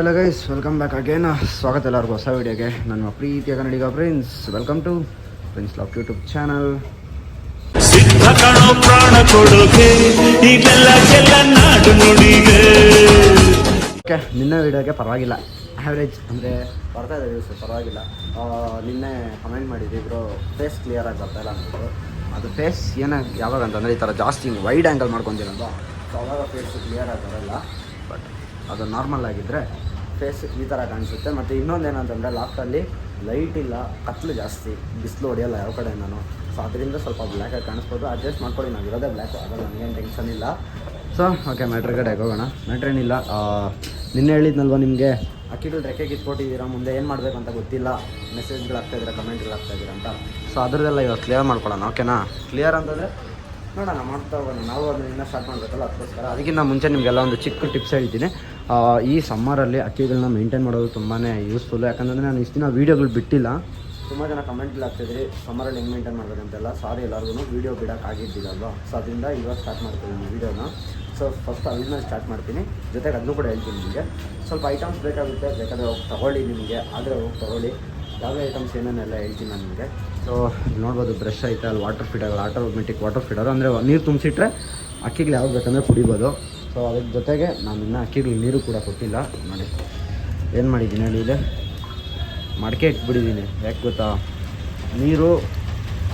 Hello guys welcome back again ಸ್ವಾಗತ ಎಲ್ಲರಿಗೂ. ಹೊಸ ವಿಡಿಯೋಗೆ ನನ್ನ ಪ್ರೀತಿಯ Kannadiga friends welcome to friends lock YouTube channel ಸಿದ್ಧ ಕಣೋ ಪ್ರಾಣ ಕೊಡೋಕೆ ಕೆಲ ನಾಡು ನುಡಿಗೆ. ಓಕೆ ನಿನ್ನೆ ವಿಡಿಯೋಗೆ ಪರವಾಗಿಲ್ಲ. ಆ್ಯಾವ್ರೇಜ್ ಅಂದರೆ ಬರ್ತಾ ಇದೆ ಸರ್ ಪರವಾಗಿಲ್ಲ. ನಿನ್ನೆ ಕಮೆಂಟ್ ಮಾಡಿದ್ವಿ ಬ್ರೋ ಫೇಸ್ ಕ್ಲಿಯರಾಗಿ ಬರ್ತಾ ಇಲ್ಲ ಅಂದ್ಬಿಟ್ಟು. ಅದು ಫೇಸ್ ಏನಾಗಿ ಯಾವಾಗ ಅಂತಂದರೆ ಈ ಥರ ಜಾಸ್ತಿ ಹಿಂಗೆ ವೈಡ್ ಆ್ಯಂಗಲ್ ಮಾಡ್ಕೊತೀನಲ್ವ ಸೊ ಅವಾಗ ಫೇಸ್ ಕ್ಲಿಯರಾಗಿ ಬರಲ್ಲ. ಬಟ್ ಅದು ನಾರ್ಮಲ್ ಆಗಿದ್ದರೆ ಫೇಸ್ ಈ ಥರ ಕಾಣಿಸುತ್ತೆ. ಮತ್ತು ಇನ್ನೊಂದು ಏನಂತಂದರೆ ಲಾಸ್ಟಲ್ಲಿ ಲೈಟ್ ಇಲ್ಲ ಕತ್ಲು ಜಾಸ್ತಿ ಬಿಸಿಲು ಹೊಡೆಯಲ್ಲ ಯಾವ ಕಡೆ ನಾನು ಸೊ ಅದರಿಂದ ಸ್ವಲ್ಪ ಬ್ಲ್ಯಾಕಾಗಿ ಕಾಣಿಸ್ಬೋದು. ಅಡ್ಜಸ್ಟ್ ಮಾಡ್ಕೊಳ್ಳಿ ನಾವು ಇರೋದೇ ಬ್ಲ್ಯಾಕ್ ಅದಲ್ಲ ನನಗೇನು ಟೆನ್ಷನ್ ಇಲ್ಲ. ಸೊ ಓಕೆ ಮ್ಯಾಟ್ರ್ ಕಡೆ ಹೋಗೋಣ. ಮ್ಯಾಟ್ರ್ ಏನಿಲ್ಲ ಆ, ನಿನ್ನೆ ಹೇಳಿದ್ನಲ್ವ ನಿಮಗೆ? ಅಕ್ಕಿಗಳು ರೆಕ್ಕೆ ಕಿತ್ಕೊಟ್ಟಿದ್ದೀರಾ ಮುಂದೆ ಏನು ಮಾಡಬೇಕು ಅಂತ ಗೊತ್ತಿಲ್ಲ. ಮೆಸೇಜ್ಗಳು ಆಗ್ತಾಯಿದ್ದೀರಾ ಕಮೆಂಟ್ಗಳು ಆಗ್ತಾ ಇದ್ದೀರಾ ಅಂತ. ಸೊ ಅದರದ್ದೆಲ್ಲ ಇವಾಗ ಕ್ಲಿಯರ್ ಮಾಡ್ಕೊಳ್ಳೋಣ ಓಕೆನಾ ಕ್ಲಿಯರ್ ಅಂತಂದರೆ? ನೋಡೋಣ, ಮಾಡ್ತಾ ಹೋಗೋಣ. ನಾವು ಅದನ್ನ ಇನ್ನೂ ಸ್ಟಾರ್ಟ್ ಮಾಡಬೇಕಲ್ಲ, ಅದಕ್ಕೋಸ್ಕರ. ಅದಕ್ಕಿಂತ ಮುಂಚೆ ನಿಮಗೆಲ್ಲ ಒಂದು ಚಿಕ್ಕ ಟಿಪ್ಸ್ ಹೇಳ್ತೀನಿ. ಈ ಸಮ್ಮರಲ್ಲಿ ಅಕ್ಕಿಗಳನ್ನ ಮೇಂಟೈನ್ ಮಾಡೋದು ತುಂಬಾ ಯೂಸ್ಫುಲ್ ಯಾಕಂದ್ರೆ ನಾನು ಇಷ್ಟು ದಿನ ವೀಡಿಯೋಗಳು ಬಿಟ್ಟಿಲ್ಲ. ತುಂಬ ಜನ ಕಮೆಂಟ್ಗಳು ಆಗ್ತಿದ್ರಿ ಸಮ್ಮರಲ್ಲಿ ಹೆಂಗೆ ಮೇಂಟೈನ್ ಮಾಡ್ಬೇಕಂತೆಲ್ಲ ಸಾರಿ ಎಲ್ಲರಿಗೂ ವೀಡಿಯೋ ಬಿಡೋಕ್ಕಾಗಿದ್ದಿಲ್ಲಲ್ವಾ ಸೊ ಅದರಿಂದ ಇವಾಗ ಸ್ಟಾರ್ಟ್ ಮಾಡ್ತೀನಿ ವೀಡಿಯೋನ ಸೊ ಫಸ್ಟ್ ಅಲ್ಲಿಂದ ಸ್ಟಾರ್ಟ್ ಮಾಡ್ತೀನಿ. ಜೊತೆಗೆ ಅದನ್ನು ಕೂಡ ಹೇಳ್ತೀನಿ ನಿಮಗೆ. ಸ್ವಲ್ಪ ಐಟಮ್ಸ್ ಬೇಕಾಗುತ್ತೆ, ಬೇಕಾದರೆ ಹೋಗಿ ತಗೊಳ್ಳಿ ನಿಮಗೆ. ಆದರೆ ಹೋಗಿ ತೊಗೊಳ್ಳಿ. ಯಾವುದೇ ಐಟಮ್ಸ್ ಏನೇನೆಲ್ಲ ಹೇಳ್ತೀನಿ ನಾನು ನಿಮಗೆ. ಸೊ ನೋಡ್ಬೋದು ಬ್ರಷ್ ಐತೆ, ಅಲ್ಲಿ water feeder automatic water feeder ಅಂದರೆ ನೀರು ತುಂಬಿಸಿಟ್ರೆ ಅಕ್ಕಿಗಳು ಯಾವ್ದು ಬೇಕಂದರೆ ಕುಡಿಬೋದು. ಸೊ ಅದ್ರ ಜೊತೆಗೆ ನಾನು ಇನ್ನೂ ಅಕ್ಕಿಗಳು ನೀರು ಕೂಡ ಕೊಟ್ಟಿಲ್ಲ. ನೋಡಿ, ಏನು ಮಾಡಿದ್ದೀನಿ ಹೇಳಿ ಇದೆ ಮಡಕೆ ಇಟ್ಬಿಟ್ಟಿದ್ದೀನಿ. ಯಾಕೆ ಗೊತ್ತಾ? ನೀರು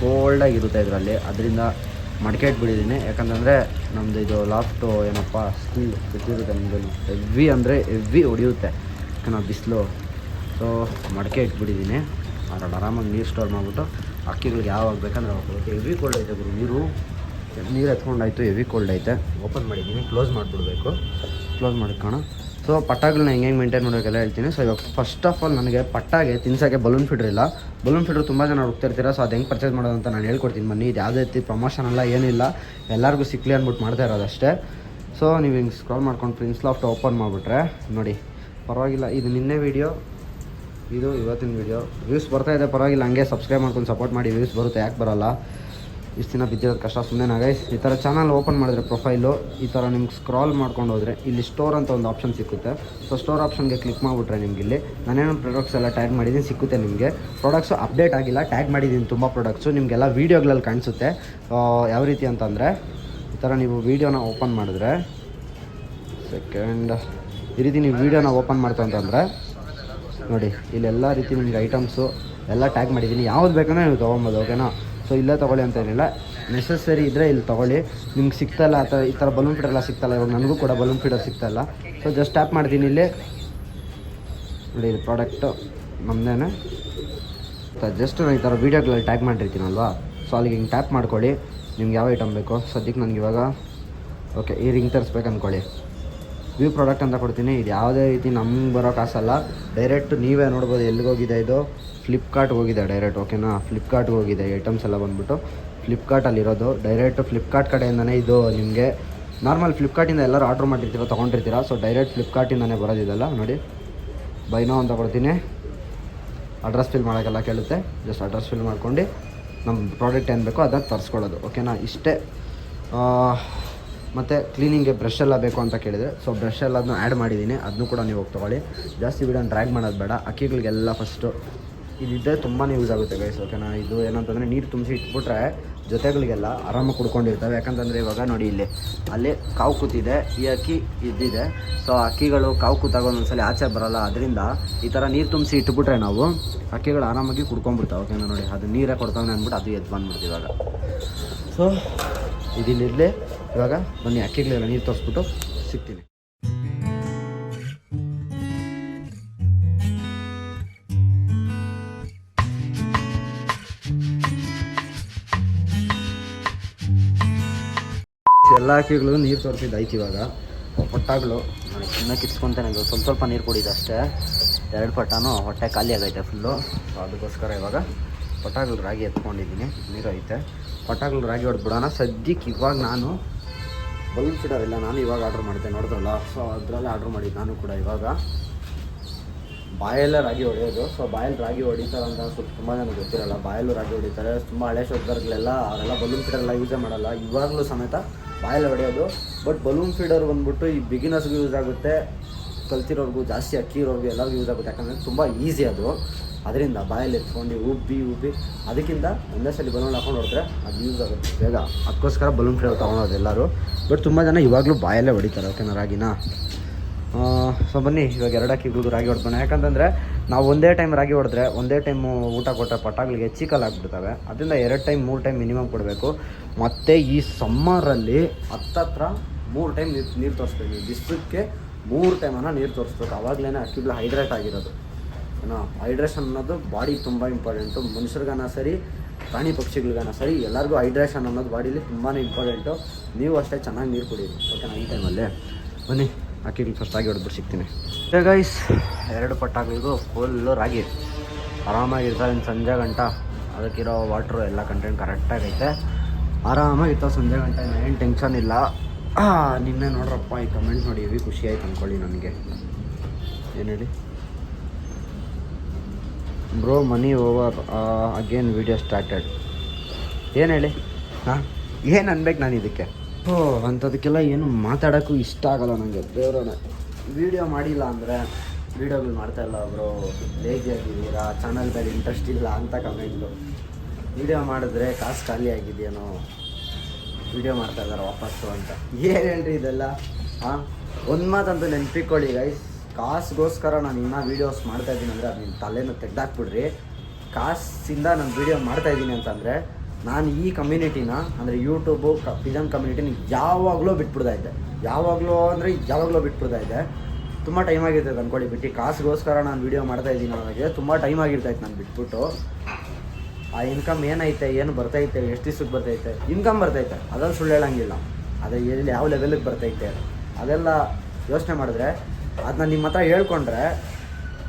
ಕೋಲ್ಡಾಗಿರುತ್ತೆ ಇದರಲ್ಲಿ. ಅದರಿಂದ ಮಡಕೆ ಇಟ್ಬಿಟ್ಟಿದ್ದೀನಿ. ಯಾಕಂತಂದರೆ ನಮ್ಮದು ಇದು ಲಾಫ್ಟು ಏನಪ್ಪ ಸ್ಟೀಲ್ ಬಿಟ್ಟಿರುತ್ತೆ ನಿಮ್ಮದು ಹೆವಿ ಅಂದರೆ ಹೆವಿ ಹೊಡಿಯುತ್ತೆ. ಯಾಕಂದ್ರೆ ಬಿಸಿಲು. ಸೊ ಮಡಕೆ ಇಟ್ಬಿಟ್ಟಿದ್ದೀನಿ. ಅದ್ರಲ್ಲಿ ಆರಾಮಾಗಿ ನೀರು ಸ್ಟೋರ್ ಮಾಡಿಬಿಟ್ಟು ಅಕ್ಕಿಗಳಿಗೆ ಯಾವಾಗ ಬೇಕಂದ್ರೆ ಅವಾಗ ಹೆವಿ ಕೋಲ್ಡ್ ಐತೆ ಗುರು, ನೀರು. ನೀರು ಎತ್ಕೊಂಡಾಯ್ತು ಹೆವಿ ಕೋಲ್ಡ್ ಐತೆ. ಓಪನ್ ಮಾಡಿದ್ದೀನಿ ಕ್ಲೋಸ್ ಮಾಡಿಬಿಡ್ಬೇಕು ಕ್ಲೋಸ್ ಮಾಡ್ಕೋಣ ಸೊ ಪಟ್ಟಾಗಳನ್ನ ಹೆಂಗೆ ಮೇಂಟೈನ್ ಮಾಡೋಕ್ಕೆಲ್ಲ ಹೇಳ್ತೀನಿ. ಸೊ ಇವಾಗ ಫಸ್ಟ್ ಆಫ್ ಆಲ್ ನನಗೆ ಪಟ್ಟಾಗೆ ತಿನ್ಸೋಕ್ಕೆ ಬಲೂನ್ ಫಿಡ್ರ್ ಇಲ್ಲ. ಬಲೂನ್ ಫಿಡ್ರ್ ತುಂಬ ಜನ ಹೋಗ್ತಿರ್ತೀರ ಸೊ ಅದು ಹೆಂಗೆ ಪರ್ಚೇಸ್ ಮಾಡೋದು ಅಂತ ನಾನು ಹೇಳ್ಕೊಡ್ತೀನಿ ಬನ್ನಿ. ಇದು ಯಾವುದೇ ರೀತಿ ಪ್ರಮೋಷನ್ ಅಲ್ಲ ಏನಿಲ್ಲ ಎಲ್ಲರಿಗೂ ಸಿಕ್ಲಿ ಅಂದ್ಬಿಟ್ಟು ಮಾಡ್ತಾ ಇರೋದಷ್ಟೇ ಸೊ ನೀವು ಹಿಂಗೆ ಸ್ಕ್ರಾಲ್ ಮಾಡ್ಕೊಂಡು ಪ್ರಿನ್ಸ್ ಲಾಫ್ಟ್ ಓಪನ್ ಮಾಡಿಬಿಟ್ರೆ, ನೋಡಿ, ಪರವಾಗಿಲ್ಲ. ಇದು ನಿನ್ನೆ ವೀಡಿಯೋ ಇದು ಇವತ್ತಿನ ವೀಡಿಯೋ ವ್ಯೂಸ್ ಬರ್ತಾ ಇದೆ, ಪರವಾಗಿಲ್ಲ, ಹಂಗೆ ಸಬ್ಸ್ಕ್ರೈಬ್ ಮಾಡ್ಕೊಂಡು ಸಪೋರ್ಟ್ ಮಾಡಿ ವ್ಯೂಸ್ ಬರುತ್ತೆ, ಯಾಕೆ ಬರಲ್ಲ? ಇಷ್ಟು ದಿನ ಬಿದ್ದಿರೋದು ಕಷ್ಟ ಸುಮ್ಮನೆ ಈ ಥರ ಚಾನಲ್ ಓಪನ್ ಮಾಡಿದ್ರೆ ಪ್ರೊಫೈಲು ಈ ಥರ ನಿಮ್ಗೆ ಸ್ಕ್ರಾಲ್ ಮಾಡ್ಕೊಂಡು ಹೋದರೆ ಇಲ್ಲಿ ಸ್ಟೋರ್ ಅಂತ ಒಂದು ಆಪ್ಷನ್ ಸಿಕ್ಕುತ್ತೆ. ಸೊ ಸ್ಟೋರ್ ಆಪ್ಷನ್ಗೆ ಕ್ಲಿಕ್ ಮಾಡಿಬಿಟ್ರೆ ನಿಮ್ಗೆ ಇಲ್ಲಿ ನಾನೇನು ಪ್ರಾಡಕ್ಟ್ಸ್ ಎಲ್ಲ ಟ್ಯಾಗ್ ಮಾಡಿದ್ದೀನಿ, ಸಿಕ್ಕುತ್ತೆ ನಿಮಗೆ. ಪ್ರಾಡಕ್ಟ್ಸು ಅಪ್ಡೇಟ್ ಆಗಿಲ್ಲ ಟ್ಯಾಗ್ ಮಾಡಿದ್ದೀನಿ ತುಂಬ ಪ್ರಾಡಕ್ಟ್ಸು ನಿಮಗೆಲ್ಲ ವೀಡಿಯೋಗಳಲ್ಲಿ ಕಾಣಿಸುತ್ತೆ. ಯಾವ ರೀತಿ ಅಂತಂದರೆ, ಈ ಥರ ನೀವು ವೀಡಿಯೋನ ಓಪನ್ ಮಾಡಿದ್ರೆ ಸೆಕೆಂಡ್ ಈ ರೀತಿ ನೀವು ವೀಡಿಯೋನ ಓಪನ್ ಮಾಡ್ತಾ ಅಂತಂದರೆ ನೋಡಿ ಇಲ್ಲೆಲ್ಲ ರೀತಿ ನಿಮಗೆ ಐಟಮ್ಸು ಎಲ್ಲ ಟ್ಯಾಗ್ ಮಾಡಿದ್ದೀನಿ ಯಾವ್ದು ಬೇಕಂದ್ರೆ ನೀವು ತೊಗೊಬೋದು ಓಕೆನಾ ಸೊ ಇಲ್ಲೇ ತೊಗೊಳ್ಳಿ ಅಂತ ಏನಿಲ್ಲ. ನೆಸಸರಿ ಇದ್ದರೆ ಇಲ್ಲಿ ತೊಗೊಳ್ಳಿ. ನಿಮ್ಗೆ ಸಿಗ್ತಲ್ಲ, ಆ ಥರ ಈ ಥರ ಬಲೂನ್ ಫೀಡರ್ ಎಲ್ಲ ಸಿಗ್ತಲ್ಲ, ಇವಾಗ ನನಗೂ ಕೂಡ ಬಲೂನ್ ಫೀಡರ್ ಸಿಗ್ತಾಯಿಲ್ಲ ಸೊ ಜಸ್ಟ್ ಟ್ಯಾಪ್ ಮಾಡ್ತೀನಿ ಇಲ್ಲಿ. ನೋಡಿ, ಇದು ಪ್ರಾಡಕ್ಟು ನಮ್ಮದೇನೆ ಜಸ್ಟ್ ನಾನು ಈ ಥರ ವೀಡಿಯೋಗಳಲ್ಲಿ ಟ್ಯಾಗ್ ಮಾಡಿರ್ತೀನಲ್ವಾ? ಸೊ ಅಲ್ಲಿಗೆ ಹಿಂಗೆ ಟ್ಯಾಪ್ ಮಾಡ್ಕೊಳ್ಳಿ. ನಿಮ್ಗೆ ಯಾವ ಐಟಮ್ ಬೇಕು? ಸದ್ಯಕ್ಕೆ ನನಗೆ ಇವಾಗ ಓಕೆ ಈ ರಿಂಗ್ ತರಿಸ್ಬೇಕು ಅಂದ್ಕೊಳ್ಳಿ ವ್ಯೂ ಪ್ರಾಡಕ್ಟ್ ಅಂತ ಕೊಡ್ತೀನಿ. ಇದು ಯಾವುದೇ ರೀತಿ ನಮ್ಗೆ ಬರೋ ಕಾಸಲ್ಲ. ಡೈರೆಕ್ಟ್ ನೀವೇ ನೋಡ್ಬೋದು ಎಲ್ಲಿಗೆ ಹೋಗಿದೆ ಇದು. ಫ್ಲಿಪ್ಕಾರ್ಟ್ಗೆ ಹೋಗಿದೆ ಡೈರೆಕ್ಟ್ ಓಕೆನಾ ಫ್ಲಿಪ್ಕಾರ್ಟ್ಗೆ ಹೋಗಿದೆ ಐಟಮ್ಸ್ ಎಲ್ಲ ಬಂದ್ಬಿಟ್ಟು. ಫ್ಲಿಪ್ಕಾರ್ಟಲ್ಲಿರೋದು ಡೈರೆಕ್ಟ್ ಫ್ಲಿಪ್ಕಾರ್ಟ್ ಕಡೆಯಿಂದನೇ ಇದು ನಿಮಗೆ ನಾರ್ಮಲ್ ಫ್ಲಿಪ್ಕಾರ್ಟಿಂದ ಎಲ್ಲರೂ ಆರ್ಡ್ರ್ ಮಾಡಿರ್ತೀರ ತೊಗೊಂಡಿರ್ತೀರ. ಸೊ ಡೈರೆಕ್ಟ್ ಫ್ಲಿಪ್ಕಾರ್ಟಿಂದನೇ ಬರೋದಿದೆಲ್ಲ ನೋಡಿ. ಬೈನೋ ಅಂತ ಕೊಡ್ತೀನಿ. ಅಡ್ರೆಸ್ ಫಿಲ್ ಮಾಡೋಕ್ಕೆಲ್ಲ ಕೇಳುತ್ತೆ. ಜಸ್ಟ್ ಅಡ್ರೆಸ್ ಫಿಲ್ ಮಾಡ್ಕೊಂಡು ನಮ್ಮ ಪ್ರಾಡಕ್ಟ್ ಏನು ಬೇಕೋ ಅದನ್ನು ತರಿಸ್ಕೊಳ್ಳೋದು ಓಕೆನಾ ಇಷ್ಟೇ. ಮತ್ತು ಕ್ಲೀನಿಂಗ್ಗೆ ಬ್ರಷ್ ಎಲ್ಲ ಬೇಕು ಅಂತ ಕೇಳಿದರೆ ಸೊ ಬ್ರಷ್ ಎಲ್ಲದನ್ನು ಆ್ಯಡ್ ಮಾಡಿದ್ದೀನಿ ಅದನ್ನು ಕೂಡ ನೀವು ಹೋಗಿ ತೊಗೊಳ್ಳಿ. ಜಾಸ್ತಿ ವೀಡಿಯೋನ ಡ್ರ್ಯಾಗ್ ಮಾಡೋದು ಬೇಡ. ಅಕ್ಕಿಗಳಿಗೆಲ್ಲ ಫಸ್ಟು ಇದಿದ್ದರೆ ತುಂಬಾ ಯೂಸ್ ಆಗುತ್ತೆ ಗೈಸ್ ಓಕೆನಾ ಇದು ಏನಂತಂದರೆ ನೀರು ತುಂಬಿಸಿ ಇಟ್ಬಿಟ್ರೆ ಜೊತೆಗಳಿಗೆಲ್ಲ ಆರಾಮಾಗಿ ಕುಡ್ಕೊಂಡಿರ್ತವೆ. ಯಾಕಂತಂದರೆ ಇವಾಗ ನೋಡಿ ಇಲ್ಲಿ, ಅಲ್ಲಿ ಕಾವು ಕೂತಿದೆ ಈ ಅಕ್ಕಿ ಇದ್ದಿದೆ. ಸೊ ಅಕ್ಕಿಗಳು ಕಾವು ಕೂತಾಗ ಒಂದೊಂದ್ಸಲ ಆಚೆ ಬರೋಲ್ಲ. ಅದರಿಂದ ಈ ಥರ ನೀರು ತುಂಬಿಸಿ ಇಟ್ಬಿಟ್ರೆ ನಾವು ಅಕ್ಕಿಗಳು ಆರಾಮಾಗಿ ಕುಡ್ಕೊಂಡ್ಬಿಡ್ತಾವೆ ಓಕೆನಾ ನೋಡಿ, ಅದು ನೀರೇ ಕೊಡ್ತಾವೆ ಅಂದ್ಬಿಟ್ಟು ಅದು ಎದ್ದು ಬಂದ್ಬಿಡ್ತೀವಿ ಇವಾಗ. ಸೊ ಇದಿಲ್ಲಿರಲಿ. ಇವಾಗ ಬನ್ನಿ, ಅಕ್ಕಿಗಳೆಲ್ಲ ನೀರು ತೋರಿಸ್ಬಿಟ್ಟು ಸಿಗ್ತೀನಿ. ಎಲ್ಲ ಅಕ್ಕಿಗಳು ನೀರು ತೋರಿಸಿದ್ದು ಆಯ್ತು ಇವಾಗ. ಪಟ್ಟಾಗಳು ಚಿನ್ನ ಕಿತ್ಕೊಂತಾನೆ ಸ್ವಲ್ಪ ಸ್ವಲ್ಪ ನೀರು ಕುಡಿದ ಅಷ್ಟೇ. ಎರಡು ಪಟ್ಟಾನು ಹೊಟ್ಟೆ ಖಾಲಿ ಆಗೈತೆ ಫುಲ್ಲು ಅದಕ್ಕೋಸ್ಕರ ಇವಾಗ ಪಟಾಗಳು ರಾಗಿ ಎತ್ಕೊಂಡಿದ್ದೀನಿ. ನೀರು ಐತೆ. ಪಟಾಗಳು ರಾಗಿ ಹೊಡೆದ್ಬಿಡೋಣ ಸದ್ಯಕ್ಕೆ ಇವಾಗ ನಾನು ಬಲೂನ್ ಫೀಡರ್ ಇಲ್ಲ, ನಾನು ಇವಾಗ ಆರ್ಡ್ರ್ ಮಾಡಿದ್ದೆ, ನೋಡಿದ್ರಲ್ಲ? ಸೊ ಅದರಲ್ಲೇ ಆರ್ಡ್ರ್ ಮಾಡಿದ್ದು ನಾನು ಕೂಡ ಇವಾಗ. ಬಾಯಲ್ಲೇ ರಾಗಿ ಹೊಡೆಯೋದು. ಸೊ ಬಾಯಲ್ಲಿ ರಾಗಿ ಹೊಡಿತಾರೆ ಅಂತ ಸ್ವಲ್ಪ ತುಂಬ ಜನ ಗೊತ್ತಿರಲ್ಲ. ಬಾಯಲ್ಲೂ ರಾಗಿ ಹೊಡಿತಾರೆ. ತುಂಬ ಹಳೆ ಶೋಧರ್ಗಳೆಲ್ಲ ಅವರೆಲ್ಲ ಬಲೂನ್ ಫೀಡರೆಲ್ಲ ಯೂಸೇ ಮಾಡಲ್ಲ. ಇವಾಗಲೂ ಸಮೇತ ಬಾಯಲ್ಲಿ ಹೊಡೆಯೋದು. ಬಟ್ ಬಲೂನ್ ಫೀಡರ್ ಬಂದ್ಬಿಟ್ಟು ಈ ಬಿಗಿನರ್ಸ್ಗೂ ಯೂಸ್ ಆಗುತ್ತೆ. ಕಲ್ತಿರೋರ್ಗೂ ಜಾಸ್ತಿ ಅಕ್ಕಿ ಇರೋರ್ಗೂ ಎಲ್ಲರಿಗೂ ಯೂಸ್ ಆಗುತ್ತೆ. ಯಾಕಂದರೆ ತುಂಬ ಈಸಿ ಅದು. ಅದರಿಂದ ಬಾಯಲ್ಲಿ ಎತ್ಕೊಂಡು ಉಬ್ಬಿ ಉಬ್ಬಿ, ಅದಕ್ಕಿಂತ ಒಂದೇ ಸಲ ಬಲೂನ್ ಹಾಕೊಂಡು ಹೊಡೆದ್ರೆ ಅದು ಯೂಸ್ ಆಗುತ್ತೆ. ಬೇಗ. ಅದಕ್ಕೋಸ್ಕರ ಬಲೂನ್ ಫ್ಲೇವರ್ ತೊಗೊಳೋದು ಎಲ್ಲರೂ. ಬಟ್ ತುಂಬ ಜನ ಇವಾಗಲೂ ಬಾಯಲ್ಲೇ ಹೊಡಿತಾರೆ ಓಕೆನಾ ರಾಗಿನ. ಸೊ ಬನ್ನಿ, ಇವಾಗ ಎರಡು ಅಕ್ಕಿಗಳಿಗೂ ರಾಗಿ ಹೊಡ್ಬೋಣ ಯಾಕಂತಂದರೆ ನಾವು ಒಂದೇ ಟೈಮ್ ರಾಗಿ ಹೊಡೆದ್ರೆ ಒಂದೇ ಟೈಮು ಊಟ ಕೊಟ್ಟರೆ ಪಟಾಗಳಿಗೆ ಹೆಚ್ಚಿಕಲ್ ಆಗಿಬಿಡ್ತವೆ. ಅದರಿಂದ ಎರಡು ಟೈಮ್ ಮೂರು ಟೈಮ್ ಮಿನಿಮಮ್ ಕೊಡಬೇಕು. ಮತ್ತು ಈ ಸಮ್ಮರಲ್ಲಿ ಹತ್ತತ್ರ ಮೂರು ಟೈಮ್ ನೀರು ನೀರು ತೋರಿಸ್ಬೇಕು. ಬಿಸಿಲಕ್ಕೆ ಮೂರು ಟೈಮನ್ನು ನೀರು ತೋರಿಸ್ಬೇಕು. ಆವಾಗಲೇ ಅಕ್ಕಿಗಳು ಹೈಡ್ರೇಟ್ ಆಗಿರೋದು. ಹೈಡ್ರೇಷನ್ ಅನ್ನೋದು ಬಾಡಿ ತುಂಬ ಇಂಪಾರ್ಟೆಂಟು ಮನುಷ್ಯರಿಗಾನ ಸರಿ, ಪ್ರಾಣಿ ಪಕ್ಷಿಗಳಿಗಾನ ಸರಿ, ಎಲ್ಲರಿಗೂ ಹೈಡ್ರೇಷನ್ ಅನ್ನೋದು ಬಾಡೀಲಿ ತುಂಬಾ ಇಂಪಾರ್ಟೆಂಟು ನೀವು ಅಷ್ಟೇ ಚೆನ್ನಾಗಿ ನೀರು ಕುಡೀರಿ ಓಕೆನಾ ಈ ಟೈಮಲ್ಲಿ ಬನ್ನಿ. ಅಕ್ಕಿಗಳು ಫಸ್ಟ್ ಆಗಿ ಹೊಡೆದ್ಬಿಟ್ಟು ಸಿಗ್ತೀನಿ ಗೈಸ್ ಎರಡು ಪಟ್ಟಾಗಳಿಗೂ ಫುಲ್ಲು ರಾಗಿ. ಆರಾಮಾಗಿರ್ತಾವೆ ಇನ್ನು ಸಂಜೆ ಗಂಟ. ಅದಕ್ಕಿರೋ ವಾಟ್ರು ಎಲ್ಲ ಕಂಟೆಂಟ್ ಕರೆಕ್ಟಾಗೈತೆ ಆರಾಮಾಗಿರ್ತಾವೆ ಸಂಜೆ ಗಂಟ ಏನು ಟೆನ್ಷನ್ ಇಲ್ಲ. ನಿನ್ನೆ ನೋಡ್ರಪ್ಪ, ಈ ಕಮೆಂಟ್ ನೋಡಿ ಖುಷಿ ಆಯ್ತು ಅಂದ್ಕೊಳ್ಳಿ ನನಗೆ. ಏನು ಹೇಳಿ? Bro money over again video started ಏನು ಹೇಳಿ? ಹಾಂ? ಏನು ಅನ್ಬೇಕು ನಾನು ಇದಕ್ಕೆ? ಓ, ಅಂಥದಕ್ಕೆಲ್ಲ ಏನು ಮಾತಾಡೋಕ್ಕೂ ಇಷ್ಟ ಆಗಲ್ಲ ನನಗೆ ದೇವ್ರನ್ನ ವೀಡಿಯೋ ಮಾಡಿಲ್ಲ ಅಂದರೆ ವೀಡಿಯೋಗಳು ಮಾಡ್ತಾ ಇಲ್ಲ ಬ್ರೋ. ಲೇಜಿ ಆಗಿದ್ದೀರಾ? ಚಾನಲ್ ಇಂಟ್ರೆಸ್ಟ್ ಇಲ್ಲ ಅಂತ ಕಮೆಂಟ್ಲು ವಿಡಿಯೋ ಮಾಡಿದ್ರೆ ಕಾಸು ಖಾಲಿ ಆಗಿದೆಯೇನೋ. ವಿಡಿಯೋ ಮಾಡ್ತಾ ಇದ್ದಾರೆ ವಾಪಸ್ಸು ಅಂತ. ಏನೇನ್ರಿ ಇದೆಲ್ಲ? ಹಾಂ? ಒಂದು ಮಾತಂತೂ ನೆನ್ಪಿಕೊಳ್ಳಿ ಗೈಸ್ ಕಾಸಿಗೋಸ್ಕರ ನಾನು ಇನ್ನೂ ವೀಡಿಯೋಸ್ ಮಾಡ್ತಾ ಇದ್ದೀನಿ ಅಂದರೆ ಅದು ನಿಮ್ಮ ತಲೆನ ತೆಗ್ದಾಕ್ಬಿಡ್ರಿ. ಕಾಸಿಂದ ನಾನು ವೀಡಿಯೋ ಮಾಡ್ತಾ ಇದ್ದೀನಿ ಅಂತಂದರೆ ನಾನು ಈ ಕಮ್ಯುನಿಟಿನ ಅಂದರೆ ಯೂಟ್ಯೂಬು ಕ ಪಿಜನ್ ಕಮ್ಯುನಿಟಿನ ಯಾವಾಗಲೂ ಬಿಟ್ಬಿಡ್ತಾ ಇದ್ದೆ ಯಾವಾಗಲೂ ಅಂದರೆ ಯಾವಾಗಲೂ ಬಿಟ್ಬಿಡ್ತಾ ಇದ್ದೆ ತುಂಬ ಟೈಮ್ ಆಗಿರ್ತೈತೆ ಅಂದ್ಕೊಳ್ಳಿ ಬಿಟ್ಟು. ಕಾಸಿಗೋಸ್ಕರ ನಾನು ವೀಡಿಯೋ ಮಾಡ್ತಾ ಇದ್ದೀನಿ ನನಗೆ ತುಂಬ ಟೈಮ್ ಆಗಿರ್ತೈತೆ ನಾನು ಬಿಟ್ಬಿಟ್ಟು. ಆ ಇನ್ಕಮ್ ಏನೈತೆ, ಏನು ಬರ್ತೈತೆ, ಎಷ್ಟು ದಿವ್ಸಕ್ಕೆ ಬರ್ತೈತೆ ಇನ್ಕಮ್ ಬರ್ತೈತೆ. ಅದನ್ನು ಸುಳ್ಳು ಹೇಳೋಂಗಿಲ್ಲ. ಅದೇ ಎಲ್ಲಿ ಯಾವ ಲೆವೆಲಿಗೆ ಬರ್ತೈತೆ ಅದೆಲ್ಲ ಯೋಚನೆ ಮಾಡಿದ್ರೆ ಅದನ್ನ ನಿಮ್ಮ ಹತ್ರ ಹೇಳ್ಕೊಂಡ್ರೆ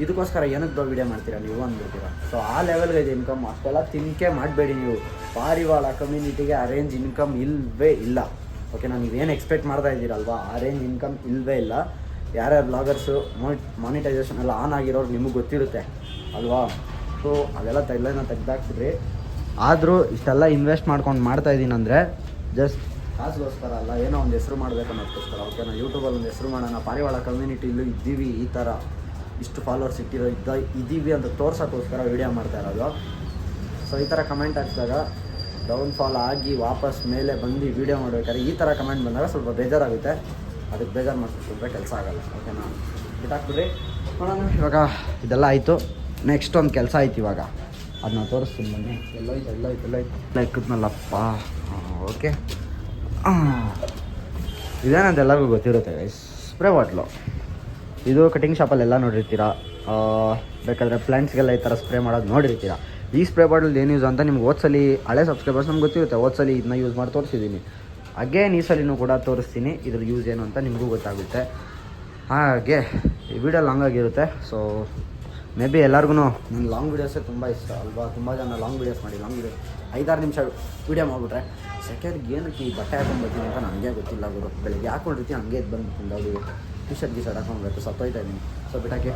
ಇದಕ್ಕೋಸ್ಕರ ಏನಕ್ಕೆ ದೊಡ್ಡ ವಿಡಿಯೋ ಮಾಡ್ತೀರಾ ನೀವು ಅಂದ್ಬಿಡ್ತೀರಾ? ಸೊ ಆ ಲೆವೆಲ್ಗೆ ಇದೆ ಇನ್ಕಮ್ ಅಷ್ಟೆಲ್ಲ ತಿನ್ಕೆ ಮಾಡಬೇಡಿ ನೀವು. ಪಾರಿವಾಳ ಕಮ್ಯುನಿಟಿಗೆ ಆ ರೇಂಜ್ ಇನ್ಕಮ್ ಇಲ್ಲವೇ ಇಲ್ಲ. ಓಕೆನಾ ನೀವೇನು ಎಕ್ಸ್ಪೆಕ್ಟ್ ಮಾಡ್ತಾ ಇದ್ದೀರಲ್ವಾ? ಆ ರೇಂಜ್ ಇನ್ಕಮ್ ಇಲ್ಲವೇ ಇಲ್ಲ. ಯಾರ್ಯಾರು ಬ್ಲಾಗರ್ಸು ಮಾನಿಟೈಸೇಷನ್ ಎಲ್ಲ ಆನ್ ಆಗಿರೋರು ನಿಮಗೆ ಗೊತ್ತಿರುತ್ತೆ. ಅಲ್ವಾ? ಸೊ ಅದೆಲ್ಲ ತೆಗ್ಲನ್ನ ತೆಗ್ದಾಕ್ಬಿಡ್ರಿ. ಆದರೂ ಇಷ್ಟೆಲ್ಲ ಇನ್ವೆಸ್ಟ್ ಮಾಡ್ಕೊಂಡು ಮಾಡ್ತಾ ಇದ್ದೀನಿ ಅಂದರೆ ಜಸ್ಟ್ ಕಾಸಿಗೋಸ್ಕರ ಅಲ್ಲ, ಏನೋ ಒಂದು ಹೆಸರು ಮಾಡಬೇಕು ಅನ್ನೋದಕ್ಕೋಸ್ಕರ ಓಕೆನಾ ಯೂಟ್ಯೂಬಲ್ಲಿ ಒಂದು ಹೆಸರು ಮಾಡೋಣ, ಪಾರಿವಾಳ ಕಮ್ಯುನಿಟಿಲೂ ಇದ್ದೀವಿ ಈ ಥರ ಇಷ್ಟು ಫಾಲೋವರ್ಸ್ ಇಟ್ಟಿರೋ ಇದ್ದ ಇದ್ದೀವಿ ಅಂತ ತೋರ್ಸೋಕ್ಕೋಸ್ಕರ ವೀಡಿಯೋ ಮಾಡ್ತಾ ಇರೋದು. ಸೊ ಈ ಥರ ಕಮೆಂಟ್ ಹಾಕಿದಾಗ ಡೌನ್ ಫಾಲ್ ಆಗಿ ವಾಪಸ್ ಮೇಲೆ ಬಂದು ವೀಡಿಯೋ ಮಾಡ್ಬೇಕಾದ್ರೆ ಈ ಥರ ಕಮೆಂಟ್ ಬಂದಾಗ ಸ್ವಲ್ಪ ಬೇಜಾರಾಗುತ್ತೆ. ಅದಕ್ಕೆ ಬೇಜಾರು ಮಾಡ್ಕೊಂಡ್ರೆ ಕೆಲಸ ಆಗೋಲ್ಲ. ಓಕೆನಾ ಬಿಟ್ಟಾಕ್ಬಿಡ್ರಿ ನೋಡೋಣ, ಇವಾಗ ಇದೆಲ್ಲ ಆಯಿತು. ನೆಕ್ಸ್ಟ್ ಒಂದು ಕೆಲಸ ಆಯ್ತು ಇವಾಗ. ಅದನ್ನ ತೋರಿಸ್ತೀನಿ ಬನ್ನಿ. ಎಲ್ಲೋಯ್ತು ಎಲ್ಲೋಯ್ತು ಎಲ್ಲೋಯ್ತು. ಎಲ್ಲ ಇಕ್ಕಿದ್ನಲ್ಲಪ್ಪ ಓಕೆ ಇದೇನಂತ ಎಲ್ಲರಿಗೂ ಗೊತ್ತಿರುತ್ತೆ ಸ್ಪ್ರೇ ಬಾಟ್ಲು ಇದು ಕಟಿಂಗ್ ಶಾಪಲ್ಲಿ ಎಲ್ಲ ನೋಡಿರ್ತೀರಾ. ಬೇಕಾದರೆ ಪ್ಲ್ಯಾಂಟ್ಸ್ಗೆಲ್ಲ ಈ ಥರ ಸ್ಪ್ರೇ ಮಾಡೋದು ನೋಡಿರ್ತೀರ. ಈ ಸ್ಪ್ರೇ ಬಾಟಲ್ ಏನು ಯೂಸ್ ಅಂತ ನಿಮ್ಗೆ ಓದ್ಸಲಿ ಹಳೆ ಸಬ್ಸ್ಕ್ರೈಬರ್ಸ್ ನಮ್ಗೆ ಗೊತ್ತಿರುತ್ತೆ. ಓದ್ಸಲಿ ಇದನ್ನ ಯೂಸ್ ಮಾಡಿ ತೋರಿಸಿದ್ದೀನಿ ಅಗೇನ್ ಈ ಸಲಿನೂ ಕೂಡ ತೋರಿಸ್ತೀನಿ. ಇದ್ರ ಯೂಸ್ ಏನು ಅಂತ ನಿಮಗೂ ಗೊತ್ತಾಗುತ್ತೆ. ಹಾಗೆ ಈ ವಿಡಿಯೋ ಲಾಂಗ್ ಆಗಿರುತ್ತೆ. ಸೊ ಮೇ ಬಿ ಎಲ್ಲರಿಗೂ ನನ್ನ ಲಾಂಗ್ ವೀಡಿಯೋಸೇ ತುಂಬ ಇಷ್ಟ ಅಲ್ವಾ? ತುಂಬ ಜನ ಲಾಂಗ್ ವೀಡಿಯೋಸ್ ಮಾಡಿ ಲಾಂಗ್ ವೀಡಿಯೋ ಐದಾರು ನಿಮಿಷ ವೀಡಿಯೋ ಮಾಡಿಬಿಟ್ರೆ. ಸೆಕೆಂಡ್ಗೆ ಏನಕ್ಕೆ ಈ ಬಟ್ಟೆ ಹಾಕೊಂಡು ಬರ್ತೀನಿ ಅಂತ ನನಗೆ ಗೊತ್ತಿಲ್ಲ ಗುರು. ಬೆಳಗ್ಗೆ ಹಾಕೊಂಡಿರ್ತೀನಿ ಹಂಗೆ ಇದು ಬಂದ್ಬಿಟ್ಟಿಂದ ಅದು ಟಿ ಶರ್ಟ್ ಗಿ ಹಾಕೊಂಡ್ಬೇಕು ಸತ್ತೋಯ್ತಾ ಇದ್ದೀನಿ. ಸೊ ಬಿಟ್ಟಾಕೆ.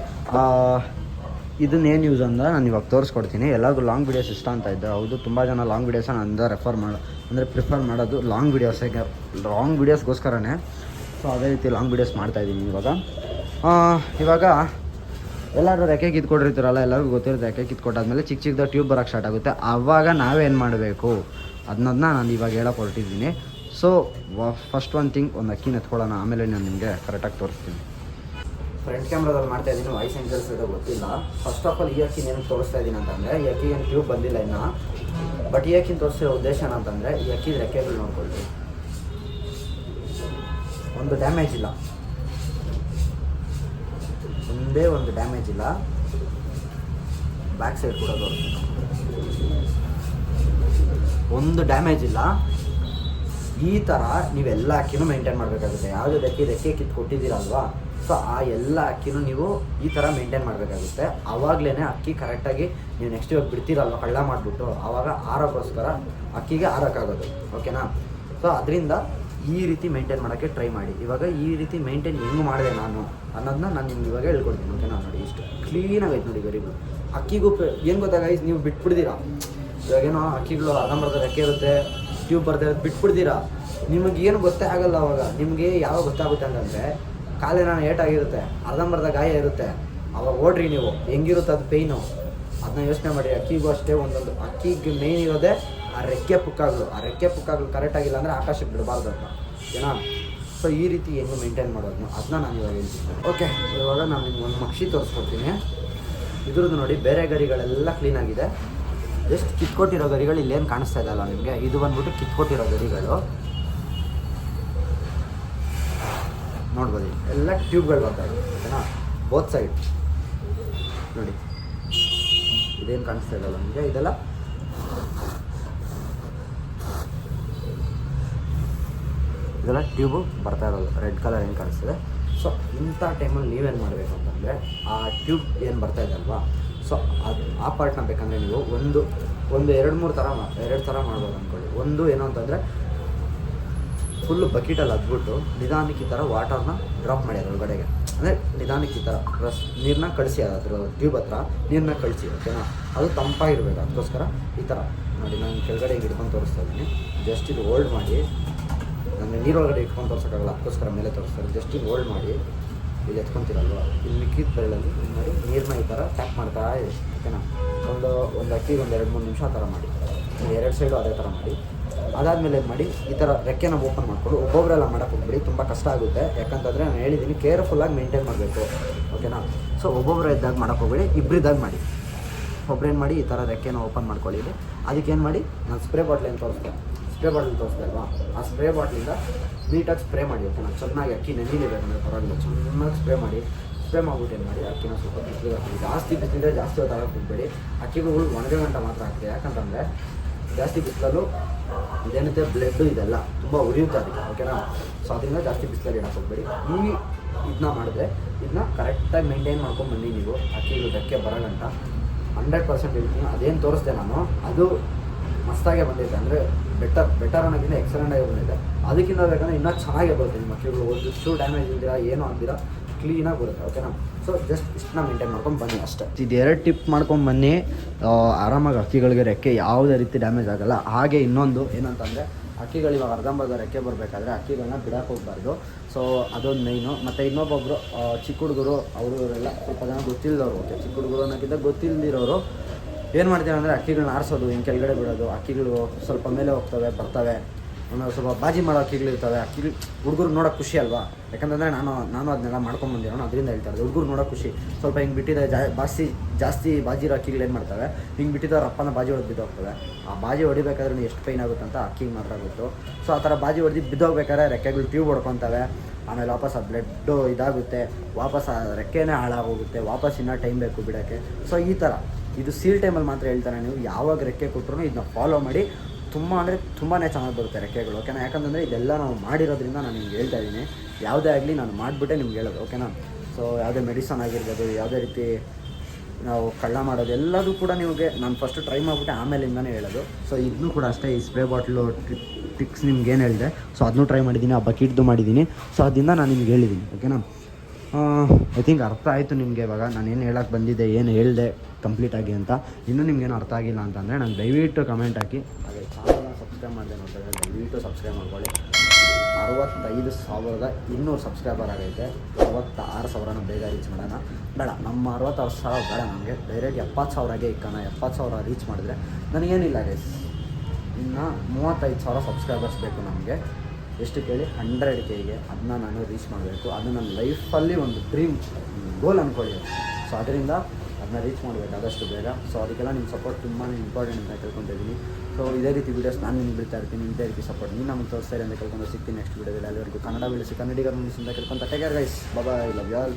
ಇದನ್ನೇನು ಯೂಸ್ ಅಂದ್ರೆ ನಾನು ಇವಾಗ ತೋರಿಸ್ಕೊಡ್ತೀನಿ. ಎಲ್ಲರಿಗೂ ಲಾಂಗ್ ವೀಡಿಯೋಸ್ ಇಷ್ಟ ಅಂತ ಇದ್ದೆ. ಹೌದು, ತುಂಬ ಜನ ಲಾಂಗ್ ವೀಡಿಯೋಸ್ ಅಂದ ರೆಫರ್ ಮಾಡೋ ಅಂದರೆ ಪ್ರಿಫರ್ ಮಾಡೋದು ಲಾಂಗ್ ವೀಡಿಯೋಸಿಗೆ ಲಾಂಗ್ ವೀಡಿಯೋಸ್ಗೋಸ್ಕರನೇ ಸೊ ಅದೇ ರೀತಿ ಲಾಂಗ್ ವೀಡಿಯೋಸ್ ಮಾಡ್ತಾಯಿದ್ದೀನಿ ಇವಾಗ. ಇವಾಗ ಎಲ್ಲರೂ ರೆಕ್ಕೆ ಕಿತ್ಕೊಂಡಿರ್ತೀರಲ್ಲ ಎಲ್ಲರಿಗೂ ಗೊತ್ತಿರುತ್ತೆ ರೆಕ್ಕೆ ಕಿತ್ಕೊಟ್ಟಾದ್ಮೇಲೆ ಚಿಕ್ಕ ಚಿಕ್ಕದ ಟ್ಯೂಬ್ ಬರೋಕ್ಕೆ ಸ್ಟಾರ್ಟ್ ಆಗುತ್ತೆ. ಆವಾಗ ನಾವೇನು ಮಾಡಬೇಕು? ಅದನ್ನದನ್ನ ನಾನು ಇವಾಗ ಹೇಳಕ್ಕೆ ಹೊರಟಿದ್ದೀನಿ. ಸೊ ಫಸ್ಟ್ ಒನ್ ಥಿಂಗ್ ಒಂದು ಅಕ್ಕಿನ ಎತ್ಕೊಳ್ಳೋಣ. ಆಮೇಲೆ ನಾನು ನಿಮಗೆ ಕರೆಕ್ಟಾಗಿ ತೋರಿಸ್ತೀನಿ. ಫ್ರಂಟ್ ಕ್ಯಾಮ್ರಾದಲ್ಲಿ ಮಾಡ್ತಾ ಇದ್ದೀನಿ. ವಾಯ್ಸ್ ಏಂಜಲ್ಸ್ ಇದೆ, ಗೊತ್ತಿಲ್ಲ. ಫಸ್ಟ್ ಆಫ್ ಆಲ್ ಈ ಅಕ್ಕಿನ ಏನಕ್ಕೆ ತೋರಿಸ್ತಾ ಇದ್ದೀನಿ ಅಂತಂದರೆ, ಈ ಅಕ್ಕಿ ಏನು ಟ್ಯೂಬ್ ಬಂದಿಲ್ಲ ಇನ್ನು. ಬಟ್ ಈ ಅಕ್ಕಿನ ತೋರಿಸಿರೋ ಉದ್ದೇಶ ಏನಂತಂದರೆ, ಈ ಅಕ್ಕಿದ ರೆಕ್ಕೆಗಳು ನೋಡ್ಕೊಳ್ಳಿ ಒಂದು ಡ್ಯಾಮೇಜ್ ಇಲ್ಲ. ಒಂದೇ ಒಂದು ಡ್ಯಾಮೇಜ್ ಇಲ್ಲ. ಬ್ಯಾಕ್ ಸೈಡ್ ಕೂಡ ತೋರಿಸ್ತೀನಿ. ಒಂದು ಡ್ಯಾಮೇಜ್ ಇಲ್ಲ. ಈ ಥರ ನೀವೆಲ್ಲ ಅಕ್ಕಿನೂ ಮೇಂಟೈನ್ ಮಾಡಬೇಕಾಗುತ್ತೆ. ಯಾವುದು ರೆಕ್ಕೆ ರೆಕ್ಕೆ ಕಿತ್ತು ಕೊಟ್ಟಿದ್ದೀರಲ್ವಾ? ಸೊ ಆ ಎಲ್ಲ ಅಕ್ಕಿನೂ ನೀವು ಈ ಥರ ಮೇಂಟೈನ್ ಮಾಡಬೇಕಾಗುತ್ತೆ. ಆವಾಗಲೇ ಅಕ್ಕಿ ಕರೆಕ್ಟಾಗಿ ನೀವು ನೆಕ್ಸ್ಟ್ ಇವಾಗ ಬಿಡ್ತೀರಲ್ವ ಕಳ್ಳ ಮಾಡಿಬಿಟ್ಟು ಆವಾಗ ಆರೋಕ್ಕೋಸ್ಕರ ಅಕ್ಕಿಗೆ ಆರೋಕ್ಕಾಗೋದು. ಓಕೆನಾ ಸೊ ಅದರಿಂದ ಈ ರೀತಿ ಮೇಂಟೈನ್ ಮಾಡೋಕ್ಕೆ ಟ್ರೈ ಮಾಡಿ. ಇವಾಗ ಈ ರೀತಿ ಮೇಂಟೈನ್ ಹೆಂಗೆ ಮಾಡಿದೆ ನಾನು ಅನ್ನೋದನ್ನ ನಾನು ನಿಮ್ಗೆ ಇವಾಗ ಹೇಳ್ಕೊಡ್ತೀನಿ. ಓಕೆನಾ ನೋಡಿ, ಇಷ್ಟು ಕ್ಲೀನಾಗೈತೆ ನೋಡಿ ಗರಿಬು. ಅಕ್ಕಿಗೂ ಏನು ಗೊತ್ತಾಗ ನೀವು ಬಿಟ್ಬಿಡ್ತೀರಾ ಇವಾಗೇನೋ ಅಕ್ಕಿಗಳು ಅರ್ಧಂಬರ್ಧ ರೆಕ್ಕೆ ಇರುತ್ತೆ ಟ್ಯೂಬ್ ಬರ್ತಾ ಇರುತ್ತೆ ಬಿಟ್ಬಿಡ್ತೀರಾ? ನಿಮಗೆ ಏನು ಗೊತ್ತೇ ಆಗಲ್ಲ ಅವಾಗ. ನಿಮಗೆ ಯಾವಾಗ ಗೊತ್ತಾಗುತ್ತೆ ಅಂತಂದರೆ ಕಾಲೇನ ಏಟಾಗಿರುತ್ತೆ ಅರ್ಧಂಬರ್ಧ ಗಾಯ ಇರುತ್ತೆ. ಅವಾಗ ಓಡ್ರಿ ನೀವು. ಹೆಂಗಿರುತ್ತೆ ಅದು ಪೇಯ್ನು ಅದನ್ನ ಯೋಚನೆ ಮಾಡಿ, ಅಕ್ಕಿಗೂ ಅಷ್ಟೇ ಒಂದೊಂದು. ಅಕ್ಕಿಗೆ ಮೇಯ್ನ್ ಇರೋದೇ ಆ ರೆಕ್ಕೆ ಪುಕ್ಕಾಗ್ಲು. ಆ ರೆಕ್ಕೆ ಪುಕ್ಕಾಗ್ಲು ಕರೆಕ್ಟ್ ಆಗಿಲ್ಲ ಅಂದರೆ ಆಕಾಶಕ್ಕೆ ಬಿಡಬಾರ್ದು ಅಂತ. ಏನಾ? ಸೊ ಈ ರೀತಿ ಹೆಂಗೆ ಮೇಂಟೈನ್ ಮಾಡೋದು ಅದನ್ನ ನಾನು ಇವಾಗ ಹೇಳ್ತೀನಿ. ಓಕೆ ಇವಾಗ ನಾನು ನಿಮ್ಗೆ ಒಂದು ಮಕ್ಷಿ ತೋರಿಸ್ಕೊಡ್ತೀನಿ. ಇದ್ರದ್ದು ನೋಡಿ, ಬೇರೆ ಗರಿಗಳೆಲ್ಲ ಕ್ಲೀನಾಗಿದೆ ಜಸ್ಟ್ ಕಿತ್ಕೊಟ್ಟಿರೋ ಗರಿಗಳು ಇಲ್ಲೇನು ಕಾಣಿಸ್ತಾ ಇದ್ದಲ್ಲ ನಿಮಗೆ? ಇದು ಬಂದ್ಬಿಟ್ಟು ಕಿತ್ಕೊಟ್ಟಿರೋ ಗರಿಗಳು. ನೋಡ್ಬೋದು. ಎಲ್ಲ ಟ್ಯೂಬ್ಗಳು ಬರ್ತಾ ಇದೆ ಓಕೆನಾ? ಬೋತ್ ಸೈಡ್ ನೋಡಿ. ಇದೇನು ಕಾಣಿಸ್ತಾ ಇದ್ದಲ್ಲ ನಿಮಗೆ? ಇದೆಲ್ಲ? ಇದೆಲ್ಲ ಟ್ಯೂಬು ಬರ್ತಾ ಇರೋದು. ರೆಡ್ ಕಲರ್ ಏನು ಕಾಣಿಸ್ತಿದೆ? ಸೊ ಇಂಥ ಟೈಮಲ್ಲಿ ನೀವೇನು ಮಾಡಬೇಕು ಅಂತಂದರೆ, ಆ ಟ್ಯೂಬ್ ಏನು ಬರ್ತಾ ಇದೆ ಅಲ್ವಾ? ಸೊ ಅದು, ಆ ಪಾರ್ಟ್ನ ಬೇಕಂದರೆ ನೀವು ಒಂದು ಒಂದು ಎರಡು ಮೂರು ಥರ ಮಾ, ಎರಡು ಥರ ಮಾಡ್ಬೋದು ಅಂದ್ಕೊಳ್ಳಿ ಒಂದು ಏನು ಅಂತಂದರೆ ಫುಲ್ಲು ಬಕೆಟಲ್ಲಿ ಹದ್ಬಿಟ್ಟು ನಿಧಾನಕ್ಕೆ ಈ ಥರ ವಾಟರ್ನ ಡ್ರಾಪ್ ಮಾಡಿ ಅದ್ರೊಳಗಡೆಗೆ. ಅಂದರೆ ನಿಧಾನಕ್ಕೆ ಈ ಥರ ರಸ್ ನೀರನ್ನ ಕಳಿಸಿ ಅದ್ರ ಟ್ಯೂಬ್ ಹತ್ರ ನೀರನ್ನ ಕಳಿಸಿ ಓಕೆನಾ ಅದು ತಂಪಾಗಿರ್ಬೇಕು. ಅದಕ್ಕೋಸ್ಕರ ಈ ಥರ ನೋಡಿ, ನಾನು ಕೆಳಗಡೆ ಹಿಡ್ಕೊಂಡು ತೋರಿಸ್ತಾ ಇದ್ದೀನಿ. ಜಸ್ಟ್ ಇದು ಹೋಲ್ಡ್ ಮಾಡಿ ನನಗೆ ನೀರೊಳಗಡೆ ಇಟ್ಕೊಂಡು ತೋರ್ಸೋಕ್ಕಾಗಲ್ಲ. ಅದಕ್ಕೋಸ್ಕರ ಮೇಲೆ ತೋರಿಸ್ತಾರೆ ಜಸ್ಟ್ ಇದು ಹೋಲ್ಡ್ ಮಾಡಿ ಇಲ್ಲಿ ಎತ್ಕೊಂತೀರಲ್ವ? ಇಲ್ಲಿ ಮಿಕ್ಕಿದ ಬೆರಳಲ್ಲಿ ಮಾಡಿ ನೀರನ್ನ ಈ ಥರ ಟ್ಯಾಪ್ ಮಾಡ್ತಾ ಇದೆ ಓಕೆನಾ ಒಂದು ಒಂದು ಅಕ್ಕಿಗೆ ಒಂದು ಎರಡು ಮೂರು ನಿಮಿಷ ಆ ಥರ ಮಾಡಿ. ಎರಡು ಸೈಡು ಅದೇ ಥರ ಮಾಡಿ. ಅದಾದಮೇಲೆ ಏನು ಮಾಡಿ ಈ ಥರ ರೆಕ್ಕೆನ ಓಪನ್ ಮಾಡಿಕೊಂಡು ಒಬ್ಬೊಬ್ಬರೆಲ್ಲ ಮಾಡೋಕೆ ಹೋಗ್ಬಿಡಿ, ತುಂಬ ಕಷ್ಟ ಆಗುತ್ತೆ. ಯಾಕಂತಂದರೆ ನಾನು ಹೇಳಿದ್ದೀನಿ ಕೇರ್ಫುಲ್ಲಾಗಿ ಮೇಂಟೈನ್ ಮಾಡಬೇಕು ಓಕೆನಾ ಸೊ ಒಬ್ಬೊಬ್ಬರ ಇದ್ದಾಗ ಮಾಡೋಕೆ ಹೋಗ್ಬೇಡಿ ಇಬ್ಬರಿದ್ದಾಗ ಮಾಡಿ. ಒಬ್ರೇನು ಮಾಡಿ, ಈ ಥರ ರೆಕ್ಕೆನ ಓಪನ್ ಮಾಡ್ಕೊಳ್ಳಿ ಅದಕ್ಕೇನು ಮಾಡಿ, ನಾನು ಸ್ಪ್ರೇ ಬಾಟ್ಲೇನು ತೋರಿಸ್ದೆ? ಸ್ಪ್ರೇ ಬಾಟಲ್ ತೋರಿಸ್ತಾ ಇಲ್ವಾ? ಆ ಸ್ಪ್ರೇ ಬಾಟ್ಲಿಂದ ನೀಟಾಗಿ ಸ್ಪ್ರೇ ಮಾಡಿ, ಓಕೆನಾ? ಚೆನ್ನಾಗಿ ಅಕ್ಕಿ ನೆನೆಲೇಬೇಕಂದ್ರೆ ಪರವಾಗಿಲ್ಲ, ಚೆನ್ನಾಗಿ ಸ್ಪ್ರೇ ಮಾಡಿ, ಸ್ಪ್ರೇ ಮಾಡ್ಬಿಟ್ಟು ಏನು ಮಾಡಿ, ಅಕ್ಕಿನ ಸ್ವಲ್ಪ ಬಿಸಿಲಿಗೆ ಹಾಕಿ ಜಾಸ್ತಿ ಬಿಸಿಲಿದ್ರೆ ಜಾಸ್ತಿ ಹೊತ್ತು ಹೋಗಬೇಡಿ ಅಕ್ಕಿಗಳು ಒಣಗೆ ಗಂಟ ಮಾತ್ರ ಹಾಕ್ತೀವಿ ಯಾಕಂತಂದರೆ ಜಾಸ್ತಿ ಬಿಸಿಲಲ್ಲೂ ಇದೇನಂತೆ ಬ್ಲಡ್ಡು ಇದೆಲ್ಲ ತುಂಬ ಉರಿಯುತ್ತೆ ಅದಕ್ಕೆ, ಓಕೆನಾ? ಸೊ ಅದರಿಂದ ಜಾಸ್ತಿ ಬಿಸಿಲಲ್ಲಿ ಇಡಕ್ಕೆ ಹೋಗ್ಬೇಡಿ. ಈ ಇದನ್ನ ಮಾಡಿದ್ರೆ ಇದನ್ನ ಕರೆಕ್ಟಾಗಿ ಮೇಂಟೈನ್ ಮಾಡ್ಕೊಂಡು ಬನ್ನಿ ನೀವು. ಅಕ್ಕಿಗಳು ಧಕ್ಕೆ ಬರೋ ಗಂಟ. ಹಂಡ್ರೆಡ್ ಪರ್ಸೆಂಟ್ ಇರ್ತೀನಿ ಅದೇನು ತೋರಿಸ್ದೆ ನಾನು? ಅದು ಮಸ್ತಾಗೆ ಬಂದಿದೆ. ಅಂದರೆ ಬೆಟರ್ ಬೆಟರ್ ಅನ್ನೋಕ್ಕಿಂತ ಎಕ್ಸಲೆಂಟ್ ಆಗಿ ಬಂದಿದೆ. ಅದಕ್ಕಿಂತ ಬೇಕಂದ್ರೆ ಇನ್ನೂ ಚೆನ್ನಾಗೇ ಬರುತ್ತೆ ನಿಮ್ಮ ಒಂದು ಚೂರು ಡ್ಯಾಮೇಜ್ ಇದ್ದೀರಾ ಏನೂ ಅಂದಿರ ಕ್ಲೀನಾಗಿ ಬರುತ್ತೆ ಓಕೆನಾ ಸೊ ಜಸ್ಟ್ ಇಷ್ಟನ್ನ ಮೇಂಟೈನ್ ಮಾಡ್ಕೊಂಡು ಬನ್ನಿ ಅಷ್ಟೇ. ಇದು ಎರಡು ಟಿಪ್ ಮಾಡ್ಕೊಂಡು ಬನ್ನಿ. ಆರಾಮಾಗಿ ಅಕ್ಕಿಗಳಿಗೆ ರೆಕ್ಕೆ ಯಾವುದೇ ರೀತಿ ಡ್ಯಾಮೇಜ್ ಆಗೋಲ್ಲ. ಹಾಗೆ ಇನ್ನೊಂದು ಏನಂತಂದರೆ, ಅಕ್ಕಿಗಳು ಇವಾಗ ಅರ್ಧಂಬರ್ಧ ರೆಕ್ಕೆ ಬರಬೇಕಾದ್ರೆ ಹಕ್ಕಿಗಳನ್ನ ಬಿಡಕ್ಕೆ ಹೋಗಬಾರ್ದು. ಸೊ ಅದೊಂದು ಮೈನು ಮತ್ತು ಇನ್ನೊಬ್ಬೊಬ್ಬರು ಚಿಕ್ಕ ಹುಡುಗರು ಅವರು ಇವರೆಲ್ಲ ಸ್ವಲ್ಪ ಜನ ಗೊತ್ತಿಲ್ಲದವ್ರು ಓಕೆ ಚಿಕ್ಕ ಹುಡುಗರು ಅನ್ನೋಕ್ಕಿಂತ ಗೊತ್ತಿಲ್ಲದಿರೋರು ಏನು ಮಾಡ್ತೀವಿ ಅಂದರೆ ಅಕ್ಕಿಗಳನ್ನ ಆರಿಸೋದು ಹಿಂಗೆ ಕೆಳಗಡೆ ಬಿಡೋದು. ಅಕ್ಕಿಗಳು ಸ್ವಲ್ಪ ಮೇಲೆ ಹೋಗ್ತವೆ, ಬರ್ತವೆ. ಆಮೇಲೆ ಸ್ವಲ್ಪ ಬಾಜಿ ಮಾಡೋ ಅಕ್ಕಿಗಳು ಇರ್ತವೆ. ಅಕ್ಕಿಗಳು, ಹುಡುಗರು ನೋಡೋಕೆ ಖುಷಿ ಅಲ್ವಾ? ಯಾಕಂತಂದರೆ ನಾನು ನಾನು ಅದನ್ನೆಲ್ಲ ಮಾಡ್ಕೊಂಡು ಬಂದಿರೋಣ, ಅದರಿಂದ ಹೇಳ್ತಾ ಇರೋದು. ಹುಡುಗರು ನೋಡೋಕೆ ಖುಷಿ. ಸ್ವಲ್ಪ ಹಿಂಗೆ ಬಿಟ್ಟಿದ್ರೆ ಜಾ, ಜಾಸ್ತಿ ಜಾಸ್ತಿ ಬಾಜಿ ಇರೋ ಅಕ್ಕಿಗಳು ಏನು ಮಾಡ್ತವೆ? ಹಿಂಗೆ ಬಿಟ್ಟಿದ್ದವ್ರು ಅಪ್ಪನ ಬಾಜಿ ಹೊಡೆದು ಬಿದ್ದೋಗ್ತವೆ. ಆ ಬಾಜಿ ಹೊಡಿಬೇಕಾದ್ರೆ ಎಷ್ಟು ಪೈನ್ ಆಗುತ್ತೆ ಅಂತ ಅಕ್ಕಿಗೆ ಮಾತ್ರ ಗೊತ್ತು. ಸೊ, ಆ ಥರ ಬಾಜಿ ಹೊಡೆದು ಬಿದ್ದೋಗ್ಬೇಕಾದ್ರೆ ರೆಕ್ಕೆಗಳು ಟ್ಯೂಬ್ ಹೊಡ್ಕೊತವೆ. ಆಮೇಲೆ ವಾಪಸ್ ಆ ಬ್ಲಡ್ಡು ಇದಾಗುತ್ತೆ. ವಾಪಸ್ ಆ ರೆಕ್ಕೆನೇ ಹಾಳಾಗೋಗುತ್ತೆ. ವಾಪಸ್ ಇನ್ನೂ ಟೈಮ್ ಬೇಕು ಬಿಡೋಕ್ಕೆ. ಸೊ, ಈ ಥರ. ಇದು ಸೀಲ್ ಟೈಮಲ್ಲಿ ಮಾತ್ರ ಹೇಳ್ತಾರೆ ನೀವು. ಯಾವಾಗ ರೆಕ್ಕೆ ಕೊಟ್ಟರು ಇದನ್ನ ಫಾಲೋ ಮಾಡಿ ತುಂಬ ಅಂದರೆ ತುಂಬಾ ಚೆನ್ನಾಗಿ ಬರುತ್ತೆ ರೆಕ್ಕೆಗಳು ಓಕೆನಾ ಯಾಕಂತಂದರೆ ಇದೆಲ್ಲ ನಾವು ಮಾಡಿರೋದ್ರಿಂದ ನಾನು ನಿಮ್ಗೆ ಹೇಳ್ತಾ ಇದ್ದೀನಿ. ಯಾವುದೇ ಆಗಲಿ ನಾನು ಮಾಡಿಬಿಟ್ಟೆ ನಿಮ್ಗೆ ಹೇಳೋದು ಓಕೆನಾ ಸೊ ಯಾವುದೇ ಮೆಡಿಸನ್ ಆಗಿರ್ಬೋದು, ಯಾವುದೇ ರೀತಿ ನಾವು ಕಳ್ಳ ಮಾಡೋದು, ಎಲ್ಲದೂ ಕೂಡ ನಿಮಗೆ ನಾನು ಫಸ್ಟ್ ಟ್ರೈ ಮಾಡಿಬಿಟ್ಟೆ, ಆಮೇಲಿಂದನೇ ಹೇಳೋದು. ಸೊ ಇದನ್ನು ಕೂಡ ಅಷ್ಟೇ ಈ ಸ್ಪ್ರೇ ಬಾಟ್ಲು ಟ್ರಿಕ್ಸ್ ನಿಮ್ಗೆ ಏನು ಹೇಳಿದೆ? ಸೊ ಅದನ್ನೂ ಟ್ರೈ ಮಾಡಿದ್ದೀನಿ ಆ ಬಕೆಟ್ದು ಮಾಡಿದ್ದೀನಿ. ಸೊ ಅದರಿಂದ ನಾನು ನಿಮ್ಗೆ ಹೇಳಿದ್ದೀನಿ ಓಕೆನಾ ಐ ಥಿಂಕ್ ಅರ್ಥ ಆಯಿತು ನಿಮಗೆ ಇವಾಗ. ನಾನು ಏನು ಹೇಳೋಕ್ಕೆ ಬಂದಿದ್ದೆ, ಏನು ಹೇಳಿದೆ? ಕಂಪ್ಲೀಟಾಗಿ ಅಂತ. ಇನ್ನೂ ನಿಮ್ಗೇನು ಅರ್ಥ ಆಗಿಲ್ಲ ಅಂತಂದರೆ ನಾನು ದಯವಿಟ್ಟು ಕಮೆಂಟ್ ಹಾಕಿ. ಹಾಗೆ ಚಾನಲ್ನ ಸಬ್ಸ್ಕ್ರೈಬ್ ಮಾಡಿದೆ ನೋಡಿದ್ರೆ ದಯವಿಟ್ಟು ಸಬ್ಸ್ಕ್ರೈಬ್ ಮಾಡ್ಕೊಳ್ಳಿ. ಅರವತ್ತೈದು ಸಾವಿರದ ಇನ್ನೂರು ಸಬ್ಸ್ಕ್ರೈಬರ್ ಆಗೈತೆ. ಅರವತ್ತಾರು ಸಾವಿರನ ಬೇಗ ರೀಚ್ ಮಾಡೋಣ. ಬೇಡ, ನಮ್ಮ ಅರವತ್ತಾರು ಸಾವಿರ ಬೇಡ ನಮಗೆ. ಡೈರೆಕ್ಟ್ ಎಪ್ಪತ್ತು ಸಾವಿರಗೆ ಇಕ್ಕೋಣ ಎಪ್ಪತ್ತು ಸಾವಿರ ರೀಚ್ ಮಾಡಿದ್ರೆ ನನಗೇನಿಲ್ಲ ಗೈಸ್ ಇನ್ನು ಮೂವತ್ತೈದು ಸಾವಿರ ಸಬ್ಸ್ಕ್ರೈಬರ್ಸ್ ಬೇಕು ನಮಗೆ. ಎಷ್ಟು ಕೇಳಿ? ಹಂಡ್ರೆಡ್ ಕೆಗೆ ಅದನ್ನ ನಾನು ರೀಚ್ ಮಾಡಬೇಕು. ಅದು ನನ್ನ ಲೈಫಲ್ಲಿ ಒಂದು ಡ್ರೀಮ್ ಗೋಲ್ ಅಂದ್ಕೊಳ್ಳಿ ಸೊ ಅದರಿಂದ ಅದನ್ನ ರೀಚ್ ಮಾಡಬೇಕು ಆದಷ್ಟು ಬೇಗ. ಸೊ ಅದಕ್ಕೆಲ್ಲ ನಿಮ್ಮ ಸಪೋರ್ಟ್ ತುಂಬಾ ಇಂಪಾರ್ಟೆಂಟ್ ಅಂತ ಕೇಳ್ಕೊತಿದ್ದೀನಿ ಸೊ ಇದೇ ರೀತಿ ವೀಡಿಯೋಸ್ ನಾನು ನಿಮ್ಗೆ ಬಿಡ್ತಾ ಇರ್ತೀನಿ, ಇದೇ ರೀತಿ ಸಪೋರ್ಟ್ ನೀವು ನಮ್ಗೆ ತೋರಿಸ್ತಾರೆ ಅಂತ ಕೇಳ್ಕೊಂಡು ಸಿಗ್ತೀನಿ ನೆಕ್ಸ್ಟ್ ವೀಡಿಯೋದಲ್ಲಿ ಅಲ್ಲಿವರೆಗೂ ಕನ್ನಡ ಬೆಳೆಸಿ ಕನ್ನಡಿಗರ ಮುಗಿಸಿಂದ ಕೇಳ್ಕೊಂತ. ಟೇಕರ್ ಗೈಸ್ ಬಾಬಾ ಲವ್ ಯಾಲ್